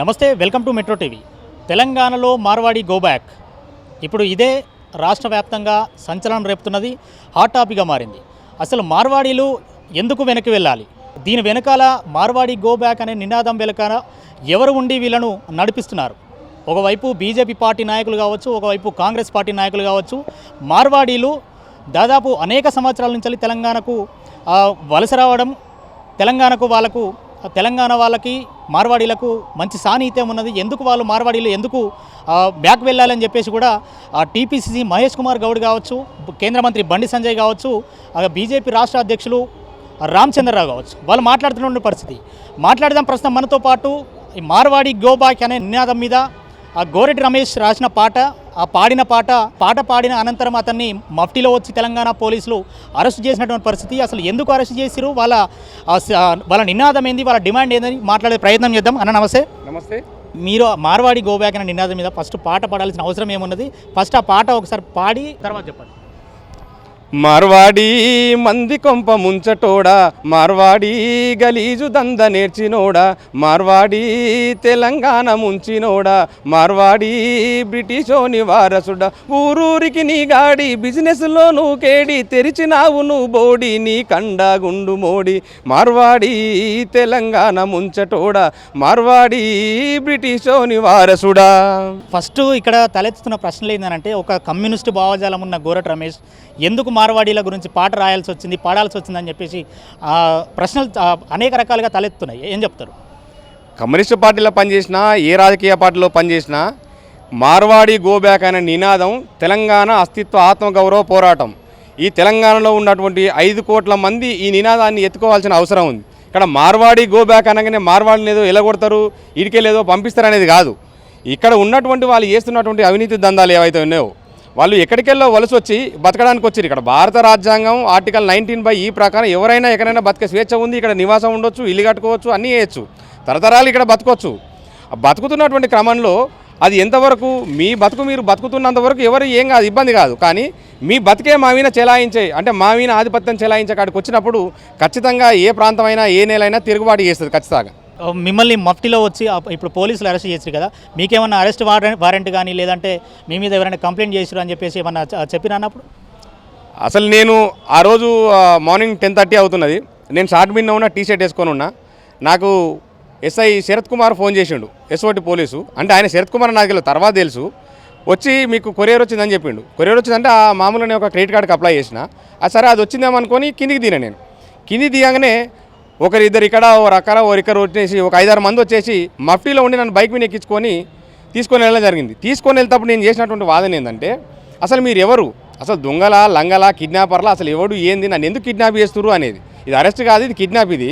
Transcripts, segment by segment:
నమస్తే welcome to metro TV. తెలంగాణలో Marwadi go back ఇప్పుడు ఇదే రాష్ట్ర వ్యాప్తంగా సంచలనం రేపుతున్నది హాట్ టాపిక్గా మారింది. అసలు మార్వాడీలు ఎందుకు వెనక్కి వెళ్ళాలి? దీని వెనకాల మార్వాడి గో బ్యాక్ అనే నినాదం వెనకాల ఎవరు ఉండి వీళ్ళను నడిపిస్తున్నారు? ఒకవైపు బీజేపీ పార్టీ నాయకులు కావచ్చు ఒకవైపు కాంగ్రెస్ పార్టీ నాయకులు కావచ్చు మార్వాడీలు దాదాపు అనేక సంవత్సరాల నుంచి తెలంగాణకు వలస రావడం తెలంగాణకు వాళ్ళకు తెలంగాణ వాళ్ళకి మార్వాడీలకు మంచి సాన్నిహిత్యం ఉన్నది. ఎందుకు వాళ్ళు మార్వాడీలు ఎందుకు బ్యాక్ వెళ్ళాలని చెప్పేసి కూడా టీపీసీసీ మహేష్ కుమార్ గౌడ్ కావచ్చు కేంద్ర మంత్రి బండి సంజయ్ కావచ్చు బీజేపీ రాష్ట్ర అధ్యక్షులు రామచంద్రరావు కావచ్చు. వాళ్ళు మాట్లాడుతున్న పరిస్థితి. మాట్లాడదాం ప్రస్తుతం మనతో పాటు ఈ మార్వాడి గో బ్యాక్ అనే నినాదం మీద ఆ గోరెడ్డి రమేష్ రాసిన పాట ఆ పాడిన పాట పాట పాడిన అనంతరం అతన్ని మఫ్టీలో వచ్చి తెలంగాణ పోలీసులు అరెస్ట్ చేసినటువంటి పరిస్థితి అసలు ఎందుకు అరెస్ట్ చేసిరు వాళ్ళ వాళ్ళ నినాదం ఏంది? వాళ్ళ డిమాండ్ ఏందని మాట్లాడే ప్రయత్నం చేద్దాం. అన్న నమస్తే. నమస్తే. మీరు మార్వాడి గో బ్యాక్ అనే నినాదం మీద ఫస్ట్ పాట పాడాల్సిన అవసరం ఏమున్నది? ఫస్ట్ ఆ పాట ఒకసారి పాడి తర్వాత చెప్పండి. మార్వాడి మంది కొంప ముంచటోడా మార్వాడి గలీజు దంద నేర్చినోడా మార్వాడి తెలంగాణ ముంచినోడా మార్వాడి బ్రిటిషోని వారసుడా ఊరూరికి నీ గాడి బిజినెస్లో నువ్వు కేడి తెరిచినావు నువ్వు బోడి నీ కండా గుండు మోడి మార్వాడి తెలంగాణ ముంచటోడా మార్వాడి బ్రిటిషోని వారసుడా ఫస్ట్ ఇక్కడ తలెత్తుతున్న ప్రశ్నలు ఏంటంటే ఒక కమ్యూనిస్టు భావజాలం ఉన్న గోరట్ రమేష్ ఎందుకు మార్వాడీల గురించి పాట రాయాల్సి వచ్చింది పాడాల్సి వచ్చిందని చెప్పేసి ప్రశ్నలు అనేక రకాలుగా తలెత్తున్నాయి. ఏం చెప్తారు? కమ్యూనిస్టు పార్టీలో పనిచేసినా ఏ రాజకీయ పార్టీలో పనిచేసినా మార్వాడి గోబ్యాక్ అనే నినాదం తెలంగాణ అస్తిత్వ ఆత్మగౌరవ పోరాటం. ఈ తెలంగాణలో ఉన్నటువంటి ఐదు కోట్ల మంది ఈ నినాదాన్ని ఎత్తుకోవాల్సిన అవసరం ఉంది. ఇక్కడ మార్వాడి గోబ్యాక్ అనగానే మార్వాడిని ఏదో ఎలగొడతారు లేదో పంపిస్తారు అనేది కాదు. ఇక్కడ ఉన్నటువంటి వాళ్ళు చేస్తున్నటువంటి అవినీతి దందాలు ఏవైతే ఉన్నాయో వాళ్ళు ఎక్కడికెళ్ళో వలస వచ్చి బతకడానికి వచ్చారు. ఇక్కడ భారత రాజ్యాంగం ఆర్టికల్ నైన్టీన్ బై ఈ ప్రకారం ఎవరైనా ఎక్కడైనా బతికే స్వేచ్ఛ ఉంది ఇక్కడ నివాసం ఉండొచ్చు ఇల్లు కట్టుకోవచ్చు అన్నీ చేయొచ్చు తరతరాలు ఇక్కడ బతకొచ్చు. బతుకుతున్నటువంటి క్రమంలో అది ఎంతవరకు మీ బతుకు మీరు బతుకుతున్నంత వరకు ఎవరు ఏం కాదు ఇబ్బంది కాదు. కానీ మీ బతికే మా మీద చెలాయించే అంటే మా మీద ఆధిపత్యం చెలాయించే కాడికి వచ్చినప్పుడు ఖచ్చితంగా ఏ ప్రాంతమైనా ఏ నేలైనా తిరుగుబాటు చేస్తుంది ఖచ్చితంగా. మిమ్మల్ని మఫ్టీలో వచ్చి ఇప్పుడు పోలీసులు అరెస్ట్ చేశారు కదా మీకేమన్నా అరెస్ట్ వారెంట్ వారెంట్ కానీ లేదంటే మీ మీద ఎవరైనా కంప్లైంట్ చేసారు అని చెప్పేసి ఏమన్నా చెప్పినా అన్నప్పుడు అసలు నేను ఆ రోజు మార్నింగ్ టెన్ థర్టీ అవుతున్నది. నేను షార్ట్ మిన్ ఉన్న టీ షర్ట్ వేసుకొని ఉన్నా. నాకు ఎస్ఐ శరత్ కుమార్ ఫోన్ చేసిండు ఎస్ఓటి పోలీసు. అంటే ఆయన శరత్ కుమార్ నాకు తెలియదు తర్వాత తెలుసు. వచ్చి మీకు కొరియర్ వచ్చిందని చెప్పిండు. కొరియర్ వచ్చిందంటే ఆ మామూలు నేను ఒక క్రెడిట్ కార్డుకి అప్లై చేసిన. ఆ సరే అది వచ్చిందేమనుకొని కిందికి దిగిన నేను. కిందికి దిగంగానే ఒకరిద్దరు ఇక్కడ ఓ రకాల వచ్చేసి ఒక ఐదారు మంది వచ్చేసి మఫ్టీలో ఉండి నన్ను బైక్ మీద ఎక్కించుకొని తీసుకొని వెళ్ళడం జరిగింది. తీసుకొని వెళ్తేప్పుడు నేను చేసినటువంటి వాదన ఏంటంటే అసలు మీరు ఎవరు అసలు దొంగల లంగల కిడ్నాపర్లా? అసలు ఎవడు ఏంది? నన్ను ఎందుకు కిడ్నాప్ చేస్తున్నారు అనేది. ఇది అరెస్ట్ కాదు ఇది కిడ్నాప్ ఇది.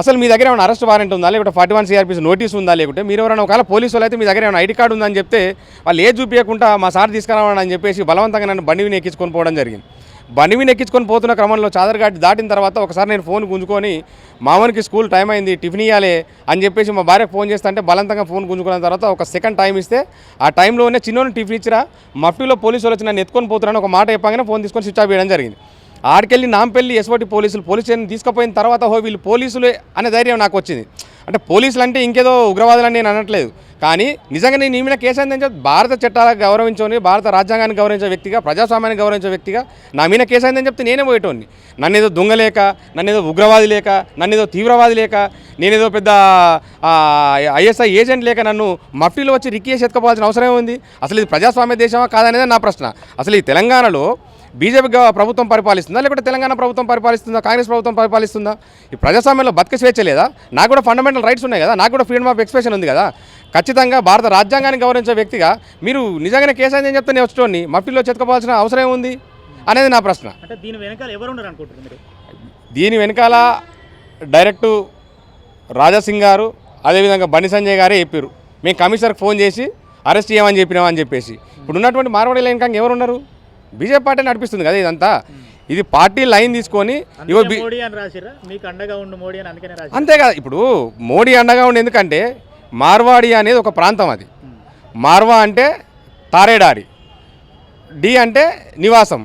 అసలు మీ దగ్గర ఏమైనా అరెస్ట్ వారెంట్ ఉందా? లేకుంటే ఫార్టీ వన్ సిఆర్పీస్ నోటీస్ ఉందా? లేకుంటే మీరు ఎవరైనా ఒకవేళ పోలీసు వాళ్ళు అయితే మీ దగ్గర ఏమైనా ఐడి కార్డు ఉందని చెప్తే వాళ్ళు ఏ చూపించకుండా మా సార్ తీసుకురావడం అని చెప్పేసి బలవంతంగా నన్ను బండి మీద ఎక్కించుకొని పోవడం జరిగింది. బండి మీద ఎక్కించుకొని పోతున్న క్రమంలో చాదరగాటి దాటిన తర్వాత ఒకసారి నేను ఫోన్ గుంజుకొని మామూలుకి స్కూల్ టైం అయింది టిఫిన్ ఇవ్వాలి అని చెప్పేసి మా భార్యకు ఫోన్ చేస్తే అంటే బలంతంగా ఫోన్ గుంజుకున్న తర్వాత ఒక సెకండ్ టైం ఇస్తే ఆ టైంలోనే చిన్నోని టిఫిన్ ఇచ్చిరా మఫ్టీలో పోలీసు వాళ్ళు వచ్చి నన్ను ఎత్తుకొని పోతున్నాను ఒక మాట చెప్పగానే ఫోన్ తీసుకొని స్విచ్ ఆఫ్ చేయడం జరిగింది. ఆడికెళ్ళి నాంపెళ్ళి ఎస్ఓటి పోలీసులు పోలీస్ స్టేషన్ తీసుకుపోయిన తర్వాత హో వీళ్ళు పోలీసులే అనే ధైర్యం నాకు వచ్చింది. అంటే పోలీసులు అంటే ఇంకేదో ఉగ్రవాదులు అని నేను అనట్లేదు. కానీ నిజంగా నేను ఈ కేసు అయిందని భారత చట్టాలకు గౌరవించని భారత రాజ్యాంగాన్ని గౌరవించే వ్యక్తిగా ప్రజాస్వామ్యాన్ని గౌరవించే వ్యక్తిగా నా మీద కేసు అయిందని చెప్తే నేనే పోయేటోని నన్ను ఏదో దొంగ లేక నన్ను ఏదో ఉగ్రవాది లేక నన్ను ఏదో తీవ్రవాది లేక నేనేదో పెద్ద ఐఎస్ఐ ఏజెంట్ లేక నన్ను మఫ్టీలో వచ్చి రిక్కేసి ఎత్తుకోవాల్సిన అవసరం ఉంది. అసలు ఇది ప్రజాస్వామ్య దేశమా కాదనేది నా ప్రశ్న. అసలు ఈ తెలంగాణలో బీజేపీ ప్రభుత్వం పరిపాలిస్తుందా? లేకుంటే తెలంగాణ ప్రభుత్వం పరిపాలిస్తుందా? కాంగ్రెస్ ప్రభుత్వం పరిపాలిస్తుందా? ఈ ప్రజాస్వామ్యంలో బతిక స్వేచ్ఛ లేదా? నాకు కూడా ఫండమెంటల్ రైట్స్ ఉన్నాయి కదా? నాకు కూడా ఫ్రీడమ్ ఆఫ్ ఎక్స్ప్రెషన్ ఉంది కదా? ఖచ్చితంగా భారత రాజ్యాంగాన్ని గౌరవించే వ్యక్తిగా మీరు నిజంగానే కేసు అయిందని చెప్తే నేను వచ్చేటోని మఫ్టీలో చెత్తుకోవాల్సిన అవసరం ఏముంది? అనేది నా ప్రశ్న. అంటే దీని వెనకాల ఎవరు ఉండరు అనుకుంటున్నారు మీరు? దీని వెనకాల డైరెక్టు రాజాసింగ్ గారు అదేవిధంగా బండి సంజయ్ గారే చెప్పారు మేము కమిషనర్కి ఫోన్ చేసి అరెస్ట్ చేయమని చెప్పినామని చెప్పేసి. ఇప్పుడు ఉన్నటువంటి మార్వాడి లైన్ కాంగ్ ఎవరు ఉన్నారు బీజేపీ పార్టీ నడిపిస్తుంది కదా ఇదంతా. ఇది పార్టీ లైన్ తీసుకొని అంతే కదా ఇప్పుడు మోడీ అండగా ఉండి ఎందుకంటే మార్వాడి అనేది ఒక ప్రాంతం అది. మార్వా అంటే తారేడారి డి అంటే నివాసం.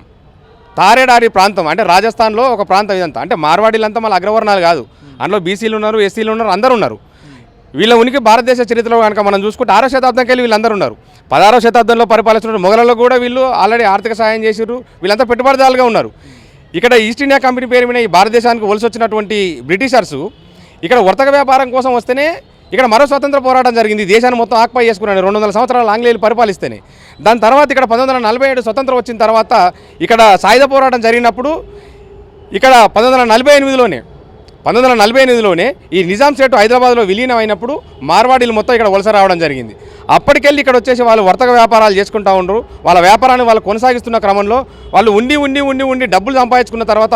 తారేడారి ప్రాంతం అంటే రాజస్థాన్లో ఒక ప్రాంతం ఇదంతా. అంటే మార్వాడీలంతా మళ్ళీ అగ్రవర్ణాలు కాదు. అందులో బీసీలు ఉన్నారు ఎస్సీలు ఉన్నారు అందరూ ఉన్నారు. వీళ్ళ ఉనికి భారతదేశ చరిత్రలో కనుక మనం చూసుకుంటే ఆరో శతాబ్దంకి వెళ్ళి వీళ్ళందరూ ఉన్నారు. పదహారో శతాబ్దంలో పరిపాలిస్తున్న మొఘలలో కూడా వీళ్ళు ఆల్రెడీ ఆర్థిక సాయం చేసారు వీళ్ళంతా పెట్టుబడిదారులుగా ఉన్నారు. ఇక్కడ ఈస్ట్ ఇండియా కంపెనీ పేరు మీద ఈ భారతదేశానికి వలస వచ్చినటువంటి బ్రిటిషర్సు ఇక్కడ వర్తక వ్యాపారం కోసం వస్తేనే ఇక్కడ మరో స్వతంత్ర పోరాటం జరిగింది. దేశాన్ని మొత్తం ఆక్పై చేసుకున్నాను రెండు వందల సంవత్సరాలు ఆంగ్లేయులు పరిపాలిస్తేనే. దాని తర్వాత ఇక్కడ పంతొమ్మిది వందల నలభై ఏడు స్వతంత్రం వచ్చిన తర్వాత ఇక్కడ సాయుధ పోరాటం జరిగినప్పుడు ఇక్కడ పంతొమ్మిది వందల నలభై ఎనిమిదిలోనే పంతొమ్మిది వందల నలభై ఎనిమిదిలోనే ఈ నిజాం సేటు హైదరాబాద్లో విలీనం అయినప్పుడు మార్వాడీలు మొత్తం ఇక్కడ వలస రావడం జరిగింది. అప్పటికెళ్ళి ఇక్కడ వచ్చేసి వాళ్ళు వర్తక వ్యాపారాలు చేసుకుంటా ఉండరు. వాళ్ళ వ్యాపారాన్ని వాళ్ళు కొనసాగిస్తున్న క్రమంలో వాళ్ళు ఉండి ఉండి ఉండి ఉండి డబ్బులు సంపాదించుకున్న తర్వాత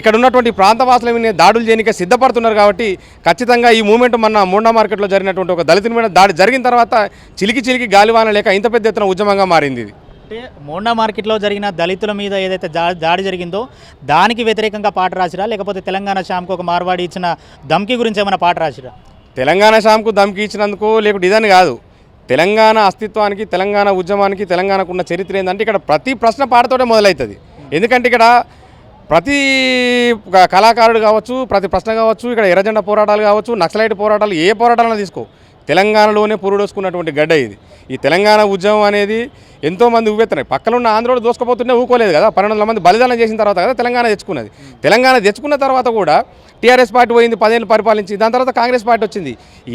ఇక్కడ ఉన్నటువంటి ప్రాంతవాసుల మీద దాడులు చేయనికే సిద్ధపడుతున్నారు కాబట్టి ఖచ్చితంగా ఈ మూమెంట్ మన మూండా మార్కెట్లో జరిగినటువంటి ఒక దళితుల మీద దాడి జరిగిన తర్వాత చిలికి చిలికి గాలివాన లేక ఇంత పెద్ద ఎత్తున ఉద్యమంగా మారింది ఇది. అంటే మోండా మార్కెట్లో జరిగిన దళితుల మీద ఏదైతే దాడి జరిగిందో దానికి వ్యతిరేకంగా పాట రాసిరా? లేకపోతే తెలంగాణ శ్యామ్కి ఒక మార్వాడి ఇచ్చిన ధమ్కి గురించి ఏమైనా పాట రాసిరా? తెలంగాణ శ్యామ్కు ధమ్కి ఇచ్చినందుకు లేకుంటే ఇదని కాదు. తెలంగాణ అస్తిత్వానికి తెలంగాణ ఉద్యమానికి తెలంగాణకు ఉన్న చరిత్ర ఏంటంటే ఇక్కడ ప్రతి ప్రశ్న పాటతోటే మొదలవుతుంది ఎందుకంటే ఇక్కడ ప్రతి కళాకారుడు కావచ్చు ప్రతి ప్రశ్న కావచ్చు ఇక్కడ ఎర్రజెండ పోరాటాలు కావచ్చు నక్సలైట్ పోరాటాలు ఏ పోరాటాలను తీసుకో. తెలంగాణలోనే పురుడోసుకున్నటువంటి గడ్డ ఇది. ఈ తెలంగాణ ఉద్యమం అనేది ఎంతోమంది ఉవ్వెత్తున్నాయి పక్కన ఉన్న ఆంధ్రలో దోసుకపోతుంటే ఊకోలేదు కదా. పన్నెండు వందల మంది బలిదానం చేసిన తర్వాత కదా తెలంగాణ తెచ్చుకున్నది. తెలంగాణ తెచ్చుకున్న తర్వాత కూడా టీఆర్ఎస్ పార్టీ పోయింది పదేళ్ళు పరిపాలించి దాని తర్వాత కాంగ్రెస్ పార్టీ వచ్చింది.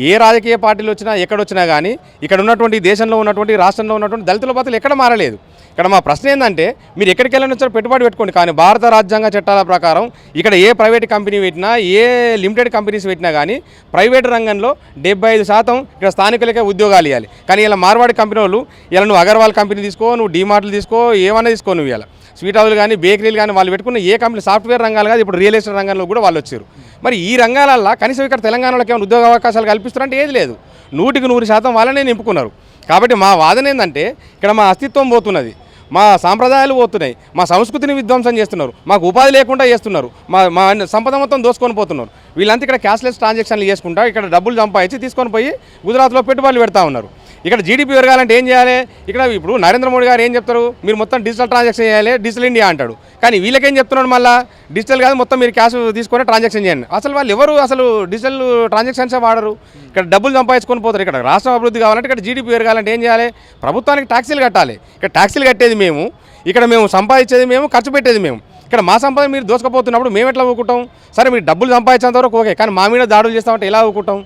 ఏ రాజకీయ పార్టీలు వచ్చినా ఎక్కడొచ్చినా కానీ ఇక్కడ ఉన్నటువంటి దేశంలో ఉన్నటువంటి రాష్ట్రంలో ఉన్నటువంటి దళితుల బతులు ఎక్కడ మారలేదు. ఇక్కడ మా ప్రశ్న ఏంటంటే మీరు ఎక్కడికి వెళ్ళినొచ్చారో పెట్టుబడి పెట్టుకోండి. కానీ భారత రాజ్యాంగ చట్టాల ప్రకారం ఇక్కడ ఏ ప్రైవేట్ కంపెనీ పెట్టినా ఏ లిమిటెడ్ కంపెనీస్ పెట్టినా కానీ ప్రైవేట్ రంగంలో డెబ్బై ఐదు శాతం ఇక్కడ స్థానికులకే ఉద్యోగాలు ఇవ్వాలి కానీ ఇలా మార్వాడి కంపెనీ వాళ్ళు ఇలా నువ్వు అగర్వాల్ కంపెనీ తీసుకో నువ్వు డీమార్ట్లు తీసుకో ఏమైనా తీసుకో నువ్వు ఇలా స్వీట్ హౌస్లు కానీ బేకరీలు కానీ వాళ్ళు పెట్టుకున్న ఏ కంపెనీ సాఫ్ట్వేర్ రంగాలు కాదు ఇప్పుడు రియల్ ఎస్టేట్ రంగంలో కూడా వాళ్ళు వచ్చారు. మరి ఈ రంగాలల్లో కనీసం ఇక్కడ తెలంగాణలోకి ఏమైనా ఉద్యోగ అవకాశాలు కల్పిస్తారంటే ఏది లేదు. నూటికి నూరు శాతం వాళ్ళనే నింపుకున్నారు. కాబట్టి మా వాదన ఏంటంటే ఇక్కడ మా అస్తిత్వం పోతున్నది. మా సాంప్రదాయాలు పోతున్నాయి. మా సంస్కృతిని విధ్వంసం చేస్తున్నారు. మాకు ఉపాధి లేకుండా చేస్తున్నారు. మా మా సంపద మొత్తం దోసుకొని పోతున్నారు. వీళ్ళంతా ఇక్కడ క్యాష్లెస్ ట్రాన్సాక్షన్లు చేసుకుంటా ఇక్కడ డబ్బులు సంపాదించి తీసుకొని పోయి గుజరాత్లో పెట్టుబడులు పెడతా ఉన్నారు. ఇక్కడ జీడిపి పెరగాలంటే ఏం చేయాలి? ఇక్కడ ఇప్పుడు నరేంద్ర మోడీ గారు ఏం చెప్తారు? మీరు మొత్తం డిజిటల్ ట్రాన్సాక్షన్ చేయాలి డిజిటల్ ఇండియా అంటాడు. కానీ వీళ్ళకేం చెప్తున్నాడు మళ్ళీ? డిజిటల్ కాదు మొత్తం మీరు క్యాష్ తీసుకొని ట్రాన్సాక్షన్ చేయండి. అసలు వాళ్ళు ఎవరు అసలు డిజిటల్ ట్రాన్సాక్షన్సే వాడరు? ఇక్కడ డబ్బులు సంపాదించుకొని పోతారు. ఇక్కడ రాష్ట్రం అభివృద్ధి కావాలంటే ఇక్కడ జీడిపి పెరగాలంటే ఏం చేయాలి? ప్రభుత్వానికి ట్యాక్సీలు కట్టాలి. ఇక్కడ ట్యాక్సీలు కట్టేది మేము. ఇక్కడ మేము సంపాదించేది మేము ఖర్చు పెట్టేది మేము. ఇక్కడ మా సంపద మీరు దోసుకుపోతున్నప్పుడు మేము ఎట్లా ఊకుంటాం సరే మీరు డబ్బులు సంపాదించేంత వరకు ఓకే కానీ మా మీద దాడులు చేస్తామంటే ఎలా ఊకుంటాం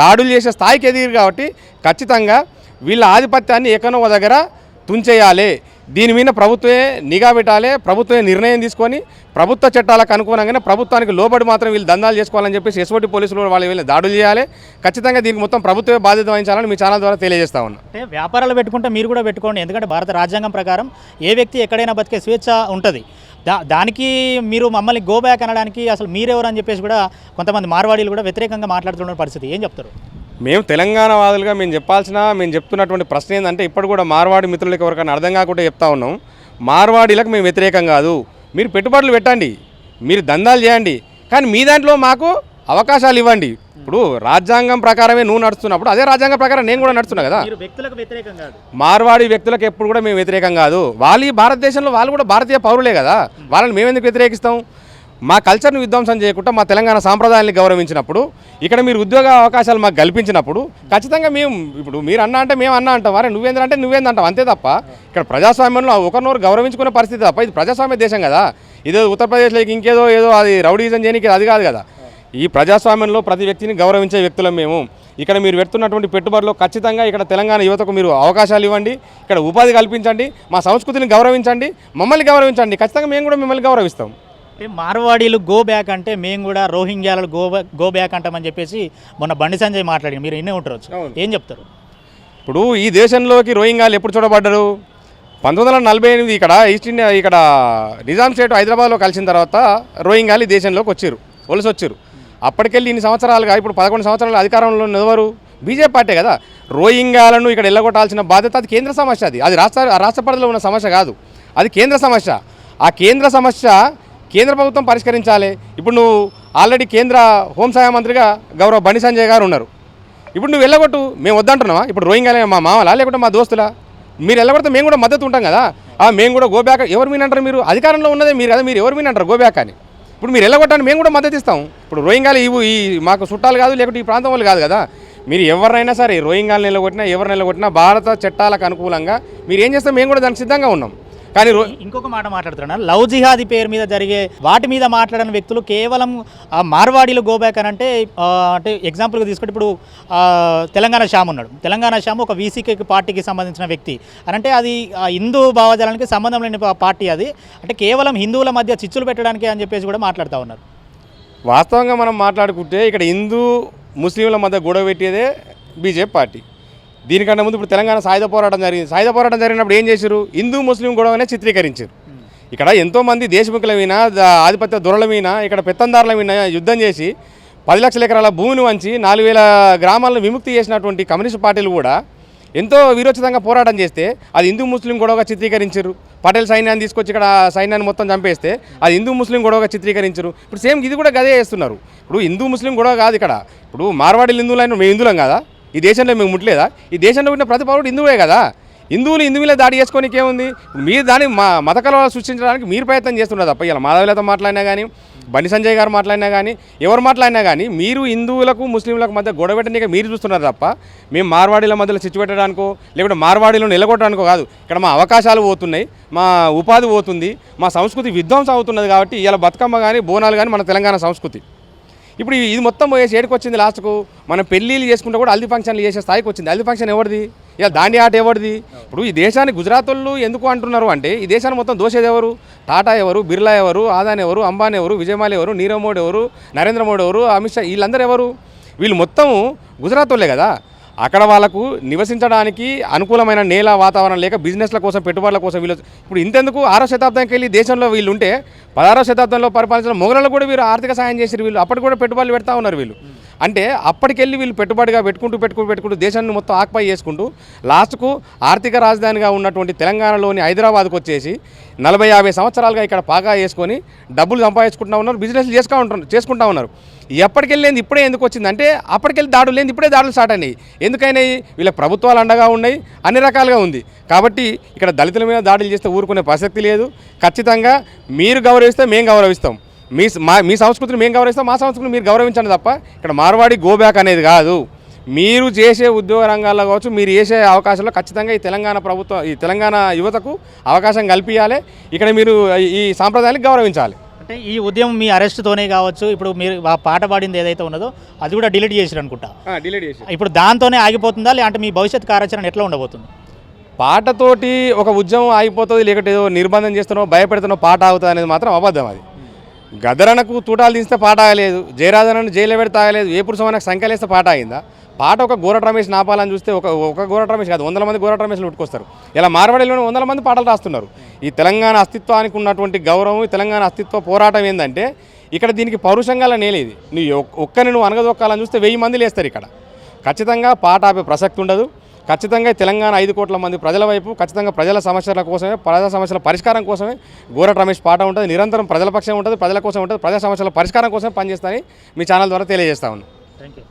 దాడులు చేసే స్థాయికి ఎదిగారు కాబట్టి ఖచ్చితంగా వీళ్ళ ఆధిపత్యాన్ని ఎక్కడో దగ్గర తుంచేయాలి. దీని మీద ప్రభుత్వమే నిఘా పెట్టాలి. ప్రభుత్వమే నిర్ణయం తీసుకొని ప్రభుత్వ చట్టాలకు అనుగుణంగానే ప్రభుత్వానికి లోబడి మాత్రం వీళ్ళు దందాలు చేసుకోవాలని చెప్పేసి ఎస్ఓటి పోలీసులు వాళ్ళు వీళ్ళని దాడులు చేయాలి. ఖచ్చితంగా దీనికి మొత్తం ప్రభుత్వమే బాధ్యత వహించాలని మీ ఛానల్ ద్వారా తెలియజేస్తా ఉన్నా. అంటే వ్యాపారాలు పెట్టుకుంటే మీరు కూడా పెట్టుకోండి. ఎందుకంటే భారత రాజ్యాంగం ప్రకారం ఏ వ్యక్తి ఎక్కడైనా బతికే స్వేచ్ఛ ఉంటుంది. దా దానికి మీరు మమ్మల్ని గో బ్యాక్ అనడానికి అసలు మీరెవరు అని చెప్పేసి కూడా కొంతమంది మార్వాడీలు కూడా వ్యతిరేకంగా మాట్లాడుతున్న పరిస్థితి. ఏం చెప్తారు? మేము తెలంగాణ వాదులుగా మేము చెప్పాల్సిన మేము చెప్తున్నటువంటి ప్రశ్న ఏంటంటే ఇప్పుడు కూడా మార్వాడి మిత్రులకు ఎవరికైనా అర్థం కాకుండా చెప్తా ఉన్నాం. మార్వాడీలకు మేము వ్యతిరేకం కాదు. మీరు పెట్టుబడులు పెట్టండి. మీరు దందాలు చేయండి. కానీ మీ దాంట్లో మాకు అవకాశాలు ఇవ్వండి. ఇప్పుడు రాజ్యాంగం ప్రకారమే నువ్వు నడుస్తున్నప్పుడు అదే రాజ్యాంగం ప్రకారం నేను కూడా నడుస్తున్నా కదా. మార్వాడి వ్యక్తులకు ఎప్పుడు కూడా మేము వ్యతిరేకం కాదు. వాళ్ళు భారతదేశంలో వాళ్ళు కూడా భారతీయ పౌరులే కదా. వాళ్ళని మేము ఎందుకు వ్యతిరేకిస్తాం? మా కల్చర్ని విధ్వంసం చేయకుండా మా తెలంగాణ సాంప్రదాయాన్ని గౌరవించినప్పుడు ఇక్కడ మీరు ఉద్యోగ అవకాశాలు మాకు కల్పించినప్పుడు ఖచ్చితంగా మేము ఇప్పుడు మీరు అన్నా అంటే మేము అన్నా అంటాం. అరే నువ్వేందంటే నువ్వేందంటాం అంతే తప్ప ఇక్కడ ప్రజాస్వామ్యంలో ఒకరినొకరు గౌరవించుకునే పరిస్థితి తప్ప ఇది ప్రజాస్వామ్య దేశం కదా. ఇదో ఉత్తరప్రదేశ్లో ఇంకేదో ఏదో అది రౌడీజం చేయడానికి అది కాదు కదా. ఈ ప్రజాస్వామ్యంలో ప్రతి వ్యక్తిని గౌరవించే వ్యక్తులం మేము. ఇక్కడ మీరు పెడుతున్నటువంటి పెట్టుబడులు ఖచ్చితంగా ఇక్కడ తెలంగాణ యువతకు మీరు అవకాశాలు ఇవ్వండి. ఇక్కడ ఉపాధి కల్పించండి. మా సంస్కృతిని గౌరవించండి. మమ్మల్ని గౌరవించండి. ఖచ్చితంగా మేము కూడా మిమ్మల్ని గౌరవిస్తాం. అంటే మార్వాడీలు గో బ్యాక్ అంటే మేము కూడా రోహింగ్యాలు గో గో బ్యాక్ అంటామని చెప్పేసి మొన్న బండి సంజయ్ మాట్లాడి మీరు ఇన్నే ఉంటారు. ఏం చెప్తారు? ఇప్పుడు ఈ దేశంలోకి రోహింగాలు ఎప్పుడు చూడబడ్డారు? పంతొమ్మిది వందల నలభై ఎనిమిది ఇక్కడ ఈస్ట్ ఇండియా ఇక్కడ నిజాం స్టేట్ హైదరాబాద్లో కలిసిన తర్వాత రోహింగాలు ఈ దేశంలోకి వచ్చారు వలస వచ్చారు. అప్పటికెళ్ళి ఇన్ని సంవత్సరాలుగా ఇప్పుడు పదకొండు సంవత్సరాలు అధికారంలో ఉన్న ఎవరు బీజేపీ పార్టీ కదా. రోహింగాలను ఇక్కడ వెళ్ళగొట్టాల్సిన బాధ్యత అది కేంద్ర సమస్య అది. అది రాష్ట్ర రాష్ట్ర పరిధిలో ఉన్న సమస్య కాదు. అది కేంద్ర సమస్య. ఆ కేంద్ర సమస్య కేంద్ర ప్రభుత్వం పరిష్కరించాలి. ఇప్పుడు నువ్వు ఆల్రెడీ కేంద్ర హోంశాఖ మంత్రిగా గౌరవ బండి సంజయ్ గారు ఉన్నారు. ఇప్పుడు నువ్వు వెళ్ళగొట్టు మేము వద్దంటున్నావా? ఇప్పుడు రోహింగ్యాలే మా మామలా లేకుంటే మా దోస్తులా? మీరు వెళ్ళగొడితే మేము కూడా మద్దతు ఉంటాం కదా? ఆ మేము కూడా గోబ్యాక్ ఎవరు మీనంటారు మీరు? అధికారంలో ఉన్నదే మీరు కదా మీరు ఎవరు మీనంటారు అంటారు గోబ్యాక్ అని? ఇప్పుడు మీరు వెళ్ళగొట్టండి మేము కూడా మద్దతు ఇస్తాం. ఇప్పుడు రోహింగ్యాలు ఇవి ఈ మాకు చుట్టాలు కాదు లేకుంటే ఈ ప్రాంతం వాళ్ళు కాదు కదా? మీరు ఎవరినైనా సరే రోహింగాలు నిలగొట్టినా ఎవరు నిలగొట్టినా భారత చట్టాలకు అనుకూలంగా మీరు ఏం చేస్తాం మేము కూడా దానికి సిద్ధంగా ఉన్నాం. కానీ ఇంకొక మాట మాట్లాడుతున్నా లవ్ జిహాదీ పేరు మీద జరిగే వాటి మీద మాట్లాడిన వ్యక్తులు కేవలం ఆ, మార్వాడీలు గోబ్యాక్ అని అంటే అంటే ఎగ్జాంపుల్గా తీసుకుంటే ఇప్పుడు తెలంగాణ శ్యామ్ ఉన్నాడు. తెలంగాణ శ్యామ్ ఒక వీసీకే పార్టీకి సంబంధించిన వ్యక్తి. అని అంటే అది హిందూ భావజాలానికి సంబంధం లేని పార్టీ అది. అంటే కేవలం హిందువుల మధ్య చిచ్చులు పెట్టడానికి అని చెప్పేసి కూడా మాట్లాడుతూ ఉన్నారు. వాస్తవంగా మనం మాట్లాడుకుంటే ఇక్కడ హిందూ ముస్లింల మధ్య గొడవ పెట్టేదే బీజేపీ పార్టీ. దీనికంటే ముందు ఇప్పుడు తెలంగాణ సాయుధ పోరాటం జరిగింది. సాయుధ పోరాటం జరిగినప్పుడు ఏం చేశారు హిందూ ముస్లిం గొడవనే చిత్రీకరించారు ఇక్కడ ఎంతోమంది దేశముఖుల మీద ద- ఆధిపత్య దొరల మీద ఇక్కడ పెత్తందారుల మీద యుద్ధం చేసి పది లక్షల ఎకరాల భూమిని వంచి నాలుగు వేల గ్రామాలను విముక్తి చేసినటువంటి కమ్యూనిస్ట్ పార్టీలు కూడా ఎంతో వీరోచితంగా పోరాటం చేస్తే అది హిందూ ముస్లిం గొడవగా చిత్రీకరించారు పటేల్ సైన్యాన్ని తీసుకొచ్చి ఇక్కడ సైన్యాన్ని మొత్తం చంపేస్తే అది హిందూ ముస్లిం గొడవగా చిత్రీకరించారు ఇప్పుడు సేమ్ ఇది కూడా గదే చేస్తున్నారు. ఇప్పుడు హిందూ ముస్లిం గొడవ కాదు ఇక్కడ. ఇప్పుడు మార్వాడీలు హిందువులైన మేము హిందువులం కదా? ఈ దేశంలో మేము ముట్టలేదా? ఈ దేశంలో ఉన్న ప్రతి పౌరుడు హిందువే కదా? హిందువులు హిందువులే దాడి చేసుకోనికి ఏముంది మీరు దాన్ని మా మత కలవలు సృష్టించడానికి మీరు ప్రయత్నం చేస్తున్నారు తప్ప ఇలా మాధవలతో మాట్లాడినా కానీ బండి సంజయ్ గారు మాట్లాడినా కానీ ఎవరు మాట్లాడినా కానీ మీరు హిందువులకు ముస్లింలకు మధ్య గొడవ పెట్టడానికి మీరు చూస్తున్నారు తప్ప మేము మార్వాడీల మధ్యలో చిచ్చు పెట్టడానికో లేకుంటే మార్వాడీలను నిలగొట్టడానికో కాదు. ఇక్కడ మా అవకాశాలు పోతున్నాయి మా ఉపాధి పోతుంది మా సంస్కృతి విధ్వంసం అవుతున్నది కాబట్టి ఇలా బతుకమ్మ కానీ బోనాలు కానీ మన తెలంగాణ సంస్కృతి. ఇప్పుడు ఇది మొత్తం పోయేసి ఏడుకు వచ్చింది లాస్ట్కు? మనం పెళ్ళిళ్ళు చేసుకుంటే కూడా హల్దీ ఫంక్షన్లు చేసే స్థాయికి వచ్చింది. హల్దీ ఫంక్షన్ ఎవరిది? ఇలా దాండి ఆట ఎవరిది? ఇప్పుడు ఈ దేశాన్ని గుజరాత్ వాళ్ళు ఎందుకు అంటున్నారు అంటే ఈ దేశాన్ని మొత్తం దోషేది ఎవరు? టాటా ఎవరు? బిర్లా ఎవరు? ఆదాని ఎవరు? అంబానీ ఎవరు? విజయమాలి ఎవరు? నీరవ్ మోడీ ఎవరు? నరేంద్ర మోడీ ఎవరు? అమిత్ షా వీళ్ళందరూ ఎవరు? వీళ్ళు మొత్తం గుజరాత్ వాళ్ళే కదా? అక్కడ వాళ్ళకు నివసించడానికి అనుకూలమైన నేల వాతావరణం లేక బిజినెస్ల కోసం పెట్టుబడుల కోసం వీళ్ళు ఇప్పుడు ఇంతెందుకు ఆరో శతాబ్దానికి వెళ్ళి దేశంలో వీళ్ళు ఉంటే పదహారో శతాబ్దంలో పరిపాలించిన మొఘలు కూడా వీళ్ళు ఆర్థిక సాయం చేసారు వీళ్ళు. అప్పటి కూడా పెట్టుబడులు పెడతా ఉన్నారు వీళ్ళు. అంటే అప్పటికెళ్ళి వీళ్ళు పెట్టుబడిగా పెట్టుకుంటూ పెట్టుకుంటూ పెట్టుకుంటూ దేశాన్ని మొత్తం ఆక్పై చేసుకుంటూ లాస్ట్కు ఆర్థిక రాజధానిగా ఉన్నటువంటి తెలంగాణలోని హైదరాబాద్కు వచ్చేసి నలభై యాభై సంవత్సరాలుగా ఇక్కడ పాగా వేసుకొని డబ్బులు సంపాదించుకుంటా ఉన్నారు బిజినెస్లు చేసుకుంటా ఉంటారు చేసుకుంటా ఉన్నారు. ఎప్పటికెళ్ళేది? ఇప్పుడే ఎందుకు వచ్చింది? అంటే అప్పటికెళ్ళి దాడులు లేని ఇప్పుడే దాడులు స్టార్ట్ అయినాయి. ఎందుకైనాయి? వీళ్ళ ప్రభుత్వాలు అండగా ఉన్నాయి అన్ని రకాలుగా ఉంది. కాబట్టి ఇక్కడ దళితుల మీద దాడులు చేస్తే ఊరుకునే ప్రసక్తి లేదు. ఖచ్చితంగా మీరు గౌరవిస్తే మేము గౌరవిస్తాం. మీ మా మీ సంస్కృతిని మేము గౌరవిస్తాం మా సంస్కృతిని మీరు గౌరవించండి తప్ప ఇక్కడ మార్వాడి గోబ్యాక్ అనేది కాదు. మీరు చేసే ఉద్యోగ రంగాల్లో కావచ్చు మీరు చేసే అవకాశంలో ఖచ్చితంగా ఈ తెలంగాణ ప్రభుత్వం ఈ తెలంగాణ యువతకు అవకాశం కల్పించాలి ఇక్కడ మీరు ఈ- ఈ సాంప్రదాయానికి గౌరవించాలి. అంటే ఈ ఉద్యమం మీ అరెస్ట్తోనే కావచ్చు ఇప్పుడు మీరు ఆ పాట పాడింది ఏదైతే ఉన్నదో అది కూడా డిలీట్ చేసారు అనుకుంటా. డిలీట్ చేసి ఇప్పుడు దాంతోనే ఆగిపోతుందా లేదంటే మీ భవిష్యత్ కార్యాచరణ ఎట్లా ఉండబోతుంది? పాటతోటి ఒక ఉద్యమం ఆగిపోతుంది లేకపోతే ఏదో నిర్బంధం చేస్తున్నావు భయపెడుతున్నావు పాట ఆగుతుంది అనేది మాత్రం అబద్ధం అది. గదరణకు తూటాలు తీస్తే పాట ఆగలేదు జయరాధనను జైలు పెడితే ఆగలేదు ఏ పురుషమనకు సంఖ్యలేస్తే పాట ఆగిందా? పాట ఒక గోరట రమేష్ నాపాలని చూస్తే ఒక ఒక గోరట రమేష్ కాదు వందల మంది గోరట రమేష్లు ఉట్టుకొస్తారు ఇలా మార్వాడిలోనే వందల మంది పాటలు రాస్తున్నారు. ఈ తెలంగాణ అస్తిత్వానికి ఉన్నటువంటి గౌరవం ఈ తెలంగాణ అస్తిత్వ పోరాటం ఏంటంటే ఇక్కడ దీనికి పౌరుషంగా నేలేది నువ్వు ఒక్- ఒక్కరిని నువ్వు అనగదొక్కాలని చూస్తే వెయ్యి మంది లేస్తారు ఇక్కడ. ఖచ్చితంగా పాట ఆపే ప్రసక్తి ఉండదు. ఖచ్చితంగా తెలంగాణ ఐదు కోట్ల మంది ప్రజల వైపు ఖచ్చితంగా ప్రజల సమస్యల కోసమే ప్రజల సమస్యల పరిష్కారం కోసమే గోరట రమేష్ పాట ఉంటుంది. నిరంతరం ప్రజల పక్షం ఉంటుంది ప్రజల కోసం ఉంటుంది ప్రజల సమస్యల పరిష్కారం కోసం పనిచేస్తానని మీ ఛానల్ ద్వారా తెలియజేస్తా ఉన్నాను. Thank you